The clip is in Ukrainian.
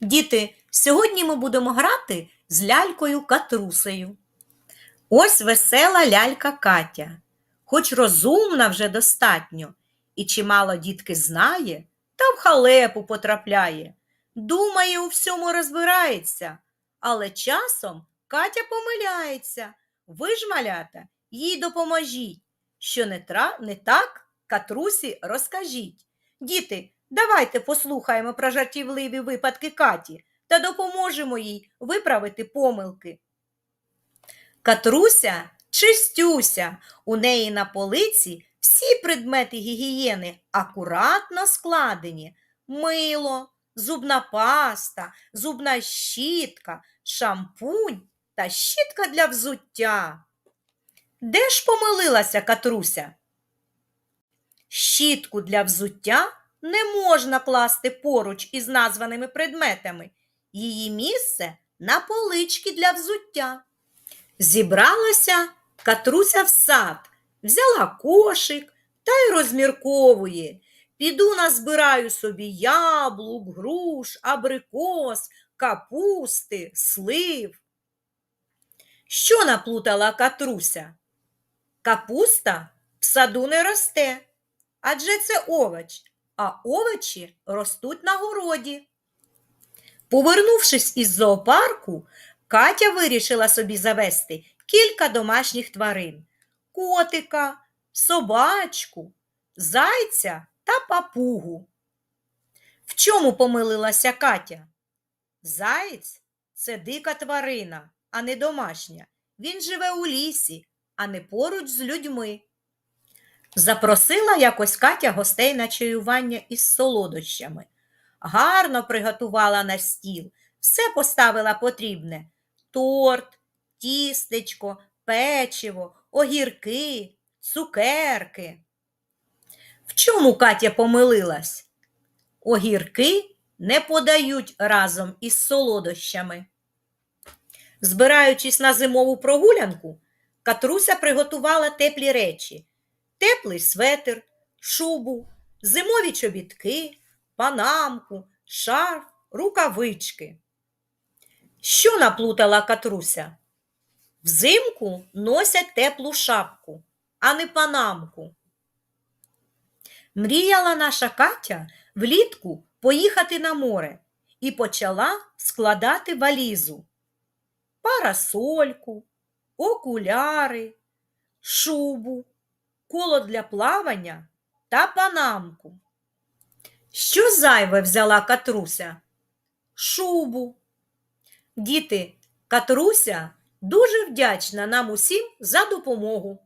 Діти, сьогодні ми будемо грати з лялькою Катрусею. Ось весела лялька Катя, хоч розумна вже достатньо, і чимало дітки знає, та в халепу потрапляє. Думає, у всьому розбирається, але часом Катя помиляється. Ви ж, малята, їй допоможіть. Що не, тра... не так, Катрусі розкажіть. Діти, давайте послухаємо про жартівливі випадки Каті та допоможемо їй виправити помилки. Катруся чистюся, у неї на полиці всі предмети гігієни акуратно складені. Мило, зубна паста, зубна щітка, шампунь та щітка для взуття. Де ж помилилася Катруся? Щітку для взуття не можна класти поруч із названими предметами. Її місце на полички для взуття. Зібралася Катруся в сад, взяла кошик та й розмірковує. Піду назбираю собі яблук, груш, абрикос, капусти, слив. Що наплутала Катруся? Капуста в саду не росте, адже це овоч, а овочі ростуть на городі. Повернувшись із зоопарку, Катя вирішила собі завести кілька домашніх тварин: котика, собачку, зайця та папугу. В чому помилилася Катя? Заєць це дика тварина, а не домашня. Він живе у лісі, а не поруч з людьми. Запросила якось Катя гостей на чаювання із солодощами. Гарно приготувала на стіл, все поставила потрібне: торт, тістечко, печиво, огірки, цукерки. В чому Катя помилилась? Огірки не подають разом із солодощами. Збираючись на зимову прогулянку, Катруся приготувала теплі речі: теплий светр, шубу, зимові чобітки, панамку, шарф, рукавички. Що наплутала Катруся? Взимку носять теплу шапку, а не панамку. Мріяла наша Катя влітку поїхати на море і почала складати валізу, парасольку, окуляри, шубу, коло для плавання та панамку. Що зайве взяла Катруся? Шубу. Діти, Катруся дуже вдячна нам усім за допомогу.